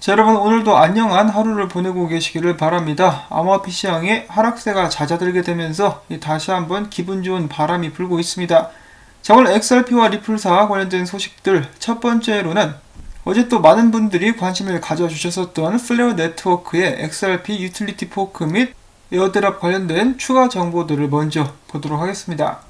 자 여러분 오늘도 안녕한 하루를 보내고 계시기를 바랍니다. 암호화폐 시장에 하락세가 잦아들게 되면서 다시 한번 기분 좋은 바람이 불고 있습니다. 자 오늘 XRP와 리플사 관련된 소식들 첫 번째로는 어제 또 많은 분들이 관심을 가져주셨었던 플레어 네트워크의 XRP 유틸리티 포크 및 에어드랍 관련된 추가 정보들을 먼저 보도록 하겠습니다.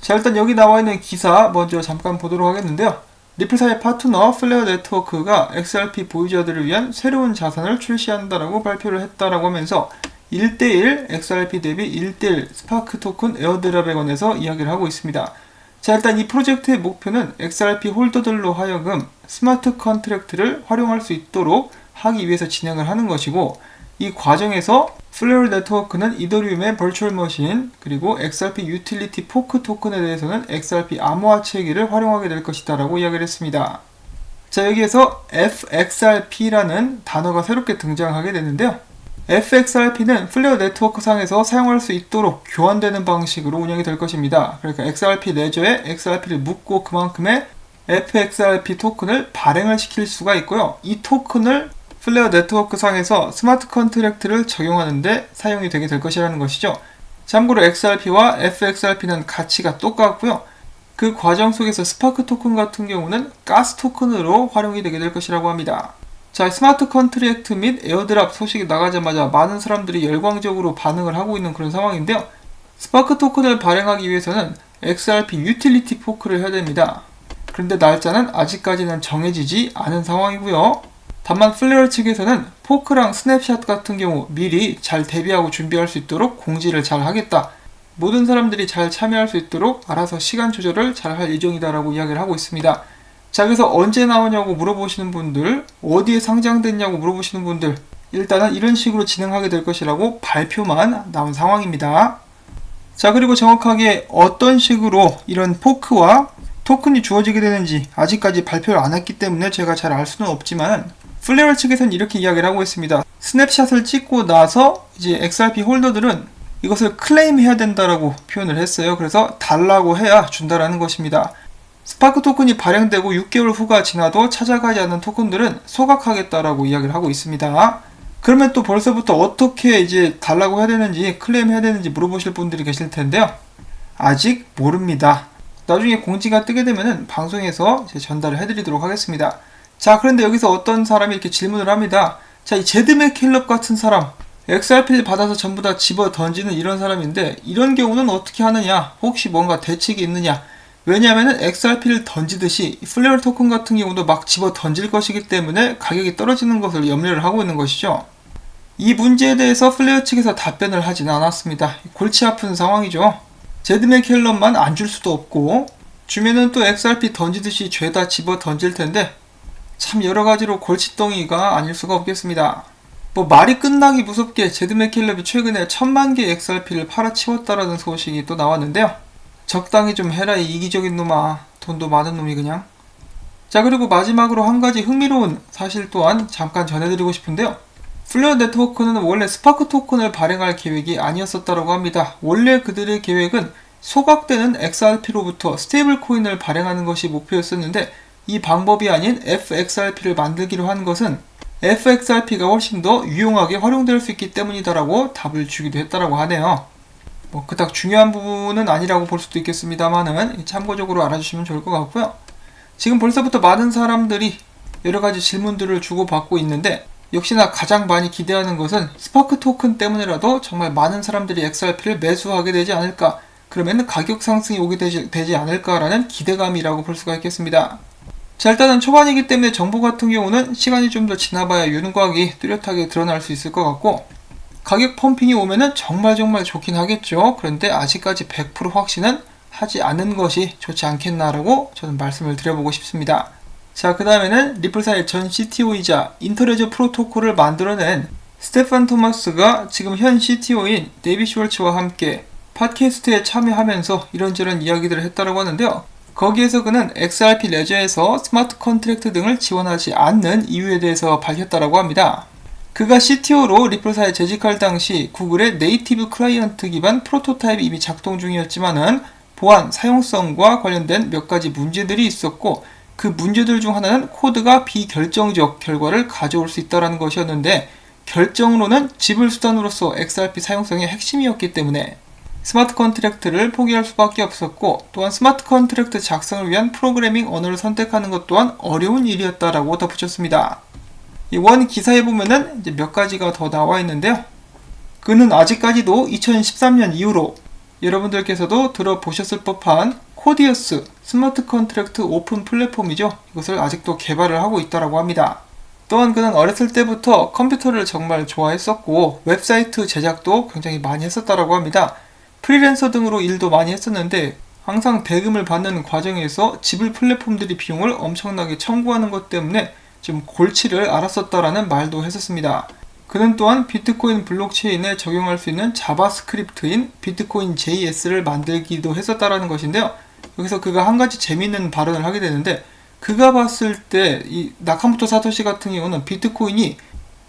자 일단 여기 나와 있는 기사 먼저 잠깐 보도록 하겠는데요. 리플사의 파트너 플레어 네트워크가 XRP 보유자들을 위한 새로운 자산을 출시한다라고 발표를 했다라고 하면서 1대1 XRP 대비 1대1 스파크 토큰 에어드랍에 관해서 이야기를 하고 있습니다. 자 일단 이 프로젝트의 목표는 XRP 홀더들로 하여금 스마트 컨트랙트를 활용할 수 있도록 하기 위해서 진행을 하는 것이고 이 과정에서 플레어 네트워크는 이더리움의 버추얼 머신 그리고 XRP 유틸리티 포크 토큰에 대해서는 XRP 암호화 체계를 활용하게 될 것이다 라고 이야기를 했습니다. 자 여기에서 FXRP라는 단어가 새롭게 등장하게 되는데요. FXRP는 플레어 네트워크 상에서 사용할 수 있도록 교환되는 방식으로 운영이 될 것입니다. 그러니까 XRP 레저에 XRP를 묶고 그만큼의 FXRP 토큰을 발행을 시킬 수가 있고요. 이 토큰을 플레어 네트워크 상에서 스마트 컨트랙트를 적용하는데 사용이 되게 될 것이라는 것이죠. 참고로 XRP와 FXRP는 가치가 똑같고요. 그 과정 속에서 스파크 토큰 같은 경우는 가스 토큰으로 활용이 되게 될 것이라고 합니다. 자, 스마트 컨트랙트 및 에어드랍 소식이 나가자마자 많은 사람들이 열광적으로 반응을 하고 있는 그런 상황인데요. 스파크 토큰을 발행하기 위해서는 XRP 유틸리티 포크를 해야 됩니다. 그런데 날짜는 아직까지는 정해지지 않은 상황이고요. 다만 플레어 측에서는 포크랑 스냅샷 같은 경우 미리 잘 대비하고 준비할 수 있도록 공지를 잘 하겠다. 모든 사람들이 잘 참여할 수 있도록 알아서 시간 조절을 잘 할 예정이다라고 이야기를 하고 있습니다. 자, 그래서 언제 나오냐고 물어보시는 분들, 어디에 상장됐냐고 물어보시는 분들, 일단은 이런 식으로 진행하게 될 것이라고 발표만 나온 상황입니다. 자, 그리고 정확하게 어떤 식으로 이런 포크와 토큰이 주어지게 되는지 아직까지 발표를 안 했기 때문에 제가 잘 알 수는 없지만 플레어 측에서는 이렇게 이야기를 하고 있습니다. 스냅샷을 찍고 나서 이제 XRP 홀더들은 이것을 클레임해야 된다라고 표현을 했어요. 그래서 달라고 해야 준다라는 것입니다. 스파크 토큰이 발행되고 6개월 후가 지나도 찾아가지 않는 토큰들은 소각하겠다라고 이야기를 하고 있습니다. 그러면 또 벌써부터 어떻게 이제 달라고 해야 되는지 클레임해야 되는지 물어보실 분들이 계실 텐데요. 아직 모릅니다. 나중에 공지가 뜨게 되면은 방송에서 전달을 해드리도록 하겠습니다. 자, 그런데 여기서 어떤 사람이 이렇게 질문을 합니다. 자, 이 제드맥 킬럽 같은 사람, XRP를 받아서 전부 다 집어 던지는 이런 사람인데, 이런 경우는 어떻게 하느냐? 혹시 뭔가 대책이 있느냐? 왜냐하면 XRP를 던지듯이 플레어 토큰 같은 경우도 막 집어 던질 것이기 때문에 가격이 떨어지는 것을 염려를 하고 있는 것이죠. 이 문제에 대해서 플레어 측에서 답변을 하지는 않았습니다. 골치 아픈 상황이죠. 제드맥 킬럽만 안 줄 수도 없고, 주면은 또 XRP 던지듯이 죄다 집어 던질 텐데, 참 여러 가지로 골칫덩이가 아닐 수가 없겠습니다. 뭐 말이 끝나기 무섭게 제드 맥 킬럽이 최근에 천만 개 XRP를 팔아치웠다라는 소식이 또 나왔는데요. 적당히 좀 해라 이 이기적인 놈아 돈도 많은 놈이 그냥. 자 그리고 마지막으로 한 가지 흥미로운 사실 또한 잠깐 전해드리고 싶은데요. 플레어 네트워크는 원래 스파크 토큰을 발행할 계획이 아니었었다고 합니다. 원래 그들의 계획은 소각되는 XRP로부터 스테이블 코인을 발행하는 것이 목표였었는데 이 방법이 아닌 FXRP를 만들기로 한 것은 FXRP가 훨씬 더 유용하게 활용될 수 있기 때문이다라고 답을 주기도 했다라고 하네요. 뭐 그닥 중요한 부분은 아니라고 볼 수도 있겠습니다만은 참고적으로 알아주시면 좋을 것 같고요. 지금 벌써부터 많은 사람들이 여러 가지 질문들을 주고받고 있는데 역시나 가장 많이 기대하는 것은 스파크 토큰 때문에라도 정말 많은 사람들이 XRP를 매수하게 되지 않을까 그러면 가격 상승이 오게 되지, 되지 않을까라는 기대감이라고 볼 수가 있겠습니다. 자 일단은 초반이기 때문에 정보 같은 경우는 시간이 좀 더 지나봐야 윤곽이 뚜렷하게 드러날 수 있을 것 같고 가격 펌핑이 오면은 정말 정말 좋긴 하겠죠. 그런데 아직까지 100% 확신은 하지 않은 것이 좋지 않겠나라고 저는 말씀을 드려보고 싶습니다. 자, 그 다음에는 리플사의 전 CTO이자 인터레저 프로토콜을 만들어낸 스테판 토마스가 지금 현 CTO인 데이비 슈월츠와 함께 팟캐스트에 참여하면서 이런저런 이야기들을 했다고 하는데요. 거기에서 그는 XRP 레저에서 스마트 컨트랙트 등을 지원하지 않는 이유에 대해서 밝혔다고 합니다. 그가 CTO로 리플사에 재직할 당시 구글의 네이티브 클라이언트 기반 프로토타입이 이미 작동 중이었지만은 보안, 사용성과 관련된 몇 가지 문제들이 있었고 그 문제들 중 하나는 코드가 비결정적 결과를 가져올 수 있다는 것이었는데 결정론은 지불 수단으로서 XRP 사용성의 핵심이었기 때문에 스마트 컨트랙트를 포기할 수밖에 없었고 또한 스마트 컨트랙트 작성을 위한 프로그래밍 언어를 선택하는 것 또한 어려운 일이었다라고 덧붙였습니다. 이 원 기사에 보면은 이제 몇 가지가 더 나와 있는데요. 그는 아직까지도 2013년 이후로 여러분들께서도 들어보셨을 법한 코디어스 스마트 컨트랙트 오픈 플랫폼이죠. 이것을 아직도 개발을 하고 있다고 합니다. 또한 그는 어렸을 때부터 컴퓨터를 정말 좋아했었고 웹사이트 제작도 굉장히 많이 했었다고 합니다. 프리랜서 등으로 일도 많이 했었는데 항상 대금을 받는 과정에서 지불 플랫폼들이 비용을 엄청나게 청구하는 것 때문에 좀 골치를 앓았었다라는 말도 했었습니다. 그는 또한 비트코인 블록체인에 적용할 수 있는 자바스크립트인 비트코인 JS를 만들기도 했었다라는 것인데요. 여기서 그가 한 가지 재미있는 발언을 하게 되는데 그가 봤을 때 이 나카모토 사토시 같은 경우는 비트코인이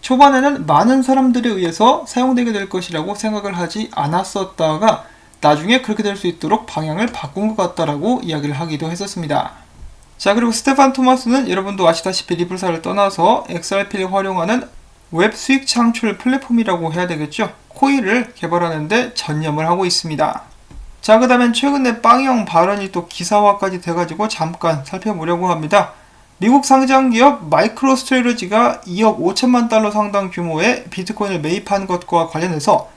초반에는 많은 사람들에 의해서 사용되게 될 것이라고 생각을 하지 않았었다가 나중에 그렇게 될 수 있도록 방향을 바꾼 것 같다라고 이야기를 하기도 했었습니다. 자 그리고 스테판 토마스는 여러분도 아시다시피 리플사를 떠나서 XRP를 활용하는 웹 수익 창출 플랫폼이라고 해야 되겠죠. 코일을 개발하는데 전념을 하고 있습니다. 자, 그 다음엔 최근에 빵형 발언이 또 기사화까지 돼가지고 잠깐 살펴보려고 합니다. 미국 상장 기업 마이크로 스트레러지가 2억 5천만 달러 상당 규모의 비트코인을 매입한 것과 관련해서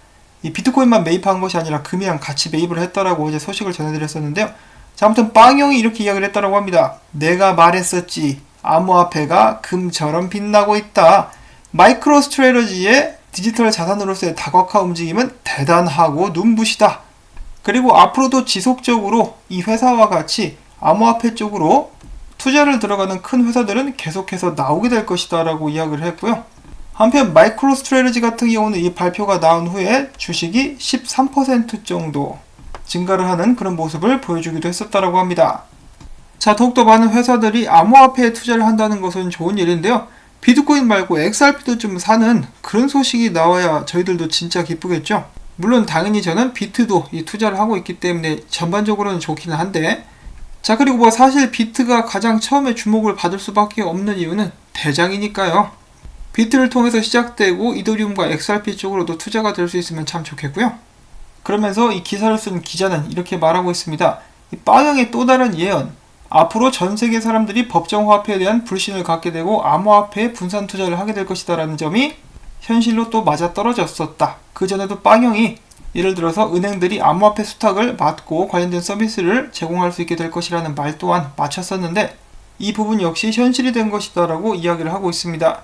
이 비트코인만 매입한 것이 아니라 금이랑 같이 매입을 했다라고 어제 소식을 전해드렸었는데요. 자, 아무튼 빵형이 이렇게 이야기를 했다라고 합니다. 내가 말했었지. 암호화폐가 금처럼 빛나고 있다. 마이크로 스트레러지의 디지털 자산으로서의 다각화 움직임은 대단하고 눈부시다. 그리고 앞으로도 지속적으로 이 회사와 같이 암호화폐 쪽으로 투자를 들어가는 큰 회사들은 계속해서 나오게 될 것이다 라고 이야기를 했고요. 한편 마이크로 스트레러지 같은 경우는 이 발표가 나온 후에 주식이 13% 정도 증가를 하는 그런 모습을 보여주기도 했었다라고 합니다. 자, 더욱더 많은 회사들이 암호화폐에 투자를 한다는 것은 좋은 일인데요. 비트코인 말고 XRP도 좀 사는 그런 소식이 나와야 저희들도 진짜 기쁘겠죠. 물론 당연히 저는 비트도 이 투자를 하고 있기 때문에 전반적으로는 좋기는 한데 자 그리고 뭐 사실 비트가 가장 처음에 주목을 받을 수밖에 없는 이유는 대장이니까요. 비트를 통해서 시작되고 이더리움과 XRP 쪽으로도 투자가 될 수 있으면 참 좋겠고요. 그러면서 이 기사를 쓴 기자는 이렇게 말하고 있습니다. 이 빵형의 또 다른 예언. 앞으로 전 세계 사람들이 법정 화폐에 대한 불신을 갖게 되고 암호화폐에 분산 투자를 하게 될 것이다라는 점이 현실로 또 맞아 떨어졌었다. 그 전에도 빵형이 예를 들어서 은행들이 암호화폐 수탁을 맡고 관련된 서비스를 제공할 수 있게 될 것이라는 말 또한 맞췄었는데 이 부분 역시 현실이 된 것이다라고 이야기를 하고 있습니다.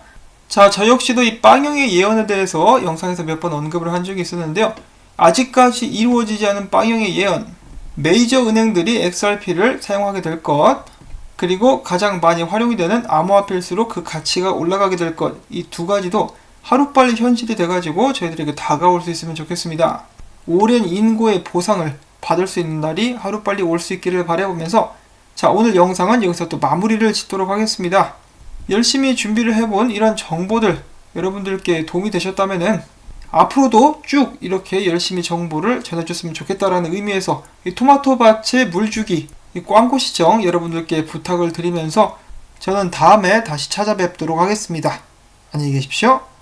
자, 저 역시도 이 빵형의 예언에 대해서 영상에서 몇 번 언급을 한 적이 있었는데요. 아직까지 이루어지지 않은 빵형의 예언. 메이저 은행들이 XRP를 사용하게 될 것. 그리고 가장 많이 활용이 되는 암호화폐일수록 그 가치가 올라가게 될 것. 이 두 가지도 하루빨리 현실이 돼가지고 저희들에게 다가올 수 있으면 좋겠습니다. 오랜 인고의 보상을 받을 수 있는 날이 하루빨리 올 수 있기를 바라보면서 자 오늘 영상은 여기서 또 마무리를 짓도록 하겠습니다. 열심히 준비를 해본 이런 정보들 여러분들께 도움이 되셨다면은 앞으로도 쭉 이렇게 열심히 정보를 전해줬으면 좋겠다라는 의미에서 이 토마토 밭에 물 주기 이 광고 시청 여러분들께 부탁을 드리면서 저는 다음에 다시 찾아뵙도록 하겠습니다. 안녕히 계십시오.